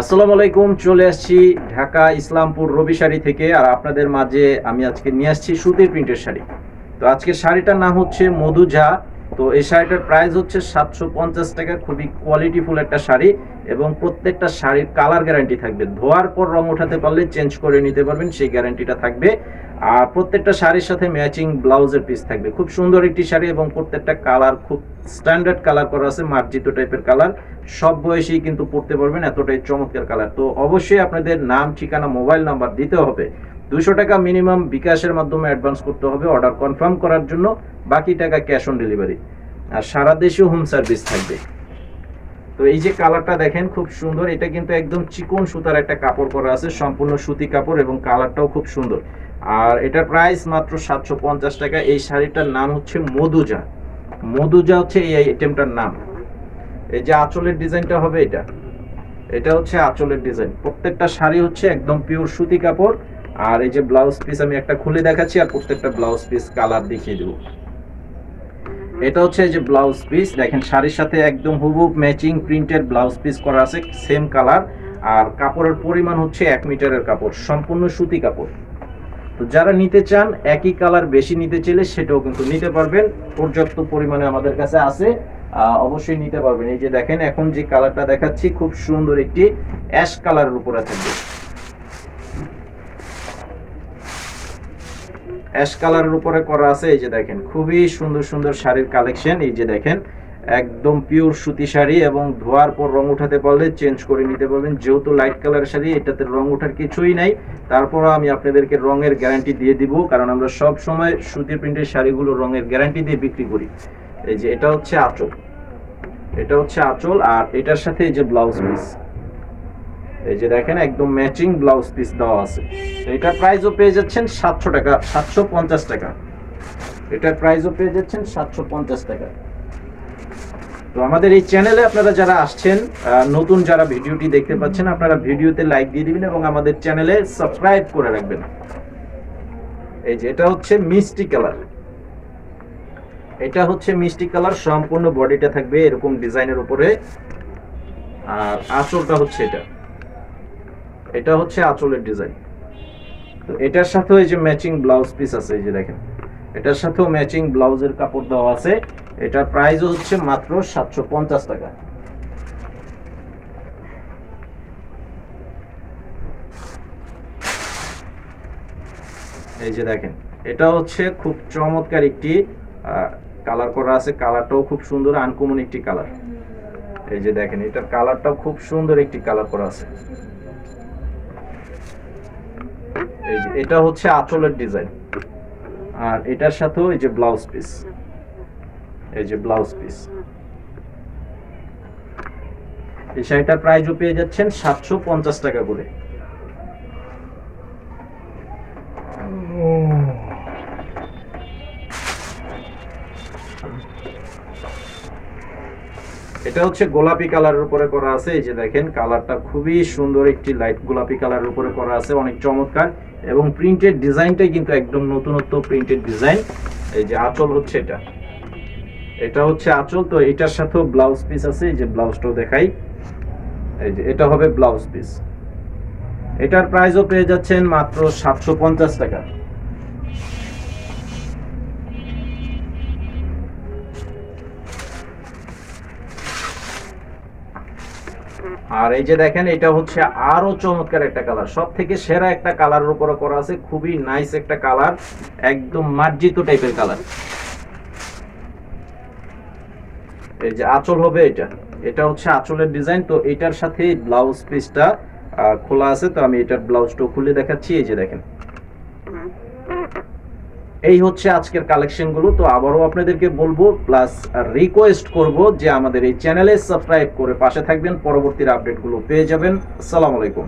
আসসালামু আলাইকুম, চলে আসছি ঢাকা ইসলামপুর রবি শাড়ি থেকে, আর আপনাদের মাঝে আমি আজকে নিয়ে আসছি সুতির প্রিন্টের শাড়ি। তো আজকে শাড়িটার নাম হচ্ছে মধুঝা তো এই শাড়িটার প্রাইস হচ্ছে সাতশো পঞ্চাশ টাকা, খুবই কোয়ালিটিফুল একটা শাড়ি। এবং প্রত্যেকটা শাড়ির কালার গ্যারান্টি থাকবে। ধোয়ার পর রং উঠাতে পারলে চেঞ্জ করে নিতে পারবেন, সেই গ্যারান্টিটা থাকবে। আর প্রত্যেকটা শাড়ির সাথে ম্যাচিং ব্লাউজের পিস থাকবে। খুব সুন্দর একটি শাড়ি এবং প্রত্যেকটা কালার খুব স্ট্যান্ডার্ড কালার করা আছে, মার্জিত টাইপের কালার সব বয়সেই কিন্তু পড়তে পারবেন, এতটাই চমৎকার কালার তো অবশ্যই আপনাদের নাম, ঠিকানা মোবাইল নাম্বার দিতে হবে। দুশো টাকা মিনিমাম বিকাশের মাধ্যমে অ্যাডভান্স করতে হবে অর্ডার কনফার্ম করার জন্য। বাকি টাকা ক্যাশ অন ডেলিভারি আর সারা দেশে হোম সার্ভিস থাকবে। তো এই যে কালারটা দেখেন, খুব সুন্দর। এটা কিন্তু একদম চিকন সুতার একটা কাপড় করা আছে, সম্পূর্ণ সুতি কাপড় এবং কালারটাও খুব সুন্দর। আর এটার প্রাইস মাত্র সাতশো পঞ্চাশ টাকা। এই শাড়িটার নাম হচ্ছে মধুজা। মধুজা হচ্ছে এই আইটেমটার নাম। এই যে আঁচলের ডিজাইনটা হবে এটা। এটা হচ্ছে আঁচলের ডিজাইন। প্রত্যেকটা শাড়ি হচ্ছে একদম পিওর সুতি কাপড়। আর এই যে ব্লাউজ পিস আমি একটা খুলে দেখাচ্ছি, আর প্রত্যেকটা ব্লাউজ পিস কালার দেখিয়ে দেবো। এটা হচ্ছে যে ব্লাউজ পিস দেখেন, শাড়ির সাথে একদম হুবহুব ম্যাচিং প্রিন্টেড ব্লাউজ পিস করা আছে সেম কালার আর কাপড়ের পরিমাণ হচ্ছে এক মিটারের কাপড়, সম্পূর্ণ সুতি কাপড়। তো যারা নিতে চান, একই কালার বেশি নিতে চাইলে সেটাও কিন্তু নিতে পারবেন। পর্যাপ্ত পরিমাণে আমাদের কাছে আছে। অবশ্যই নিতে পারবেন। এই যে দেখেন, এখন যে কালারটা দেখাচ্ছি, খুব সুন্দর একটি অ্যাশ কালারের উপরে থাকবে। অ্যাশ কালারের উপরে করা আছে, এই যে দেখেন, খুবই সুন্দর সুন্দর শাড়ির কালেকশন এই যে দেখেন, একদম পিওর সুতি শাড়ি এবং ধোয়ার পর রং উঠাতে পারলে চেঞ্জ করে নিতে পারবেন। যেহেতু লাইট কালার শাড়ি, এটাতে রং ওঠার কিছুই নাই। তারপরও আমি আপনাদেরকে রঙের গ্যারান্টি দিয়ে দিব, কারণ আমরা সব সময় সুতির প্রিন্টের শাড়িগুলো রঙের গ্যারান্টি দিয়ে বিক্রি করি। এই যে এটা হচ্ছে আঁচল। এটা হচ্ছে আঁচল, আর এটার সাথে এই যে ব্লাউজ পিস এই যে দেখেন, একদম ম্যাচিং ব্লাউজ পিস দেওয়া আছে। তো এটার প্রাইসও পেয়ে যাচ্ছেন সাতশো টাকা, সাতশো পঞ্চাশ টাকা। এটার প্রাইসও পেয়ে যাচ্ছেন সাতশো পঞ্চাশ টাকা। তো আমাদের এই চ্যানেলে আপনারা যারা আসছেন নতুন যারা ভিডিওটি দেখতে পাচ্ছেন, আপনারা ভিডিওতে লাইক দিয়ে দিবেন এবং আমাদের চ্যানেলে সাবস্ক্রাইব করে রাখবেন। এই যে এটা হচ্ছে মিষ্টি কালার এটা হচ্ছে মিষ্টি কালার সম্পূর্ণ বডিটা থাকবে এরকম ডিজাইনের উপরে। আর আঁচলটা হচ্ছে এটা। এটা হচ্ছে আঁচলের ডিজাইন এটার সাথেও এই যে ম্যাচিং ব্লাউজ পিস আছে, এই যে দেখেন। এটার সাথেও ম্যাচিং ব্লাউজের কাপড় দেওয়া আছে। এটার প্রাইসও হচ্ছে মাত্র সাতশো পঞ্চাশ টাকা। এই যে দেখেন, এটা হচ্ছে খুব চমৎকার একটি কালার করা আছে। কালারটাও খুব সুন্দর আনকমন একটি কালার এই যে দেখেন, এটার কালারটাও খুব সুন্দর একটি কালার করা আছে। এই যে, এটা হচ্ছে আঁচলের ডিজাইন। আর এটার সাথেও এই যে ব্লাউজ পিস। এই যে ব্লাউজ পিস। এই শাড়িটার প্রাইসও পেয়ে যাচ্ছেন সাতশো পঞ্চাশ টাকা করে। এটা হচ্ছে গোলাপি কালারের উপরে করা আছে। এই যে দেখেন, কালারটা খুবই সুন্দর একটি লাইট গোলাপি কালারের উপরে করা আছে, অনেক চমৎকার। এবং প্রিন্টেড ডিজাইনটাই কিন্তু একদম নতুনত্ব প্রিন্টেড ডিজাইন এই যে আঁচল হচ্ছে এটা। এটা হচ্ছে আঁচল, তো এটার সাথেও ব্লাউজ পিস আছে, এই যে ব্লাউজটাও দেখাই। এই যে এটা হবে ব্লাউজ পিস এটার প্রাইসও পেয়ে যাচ্ছেন মাত্র সাতশো পঞ্চাশ টাকা। আর এই যে দেখেন, এটা হচ্ছে আরও চমৎকার একটা কালার। সব থেকে সেরা একটা কালারের উপরে করা আছে, খুবই নাইস একটা কালার, একদম মার্জিত টাইপের কালার। এই যে আঁচল হবে এটা। এটা হচ্ছে আঁচলের ডিজাইন তো এটার সাথে ব্লাউজ পিসটা খোলা আছে, তো আমি এটার ব্লাউজটা খুলে দেখাচ্ছি। এই যে দেখেন এই হচ্ছে আজকের কালেকশনগুলো, তো আবারও আপনাদেরকে বলব প্লাস রিকোয়েস্ট করব যে আমাদের এই চ্যানেলে সাবস্ক্রাইব করে পাশে থাকবেন, পরবর্তীর আপডেটগুলো পেয়ে যাবেন। আসসালামু আলাইকুম।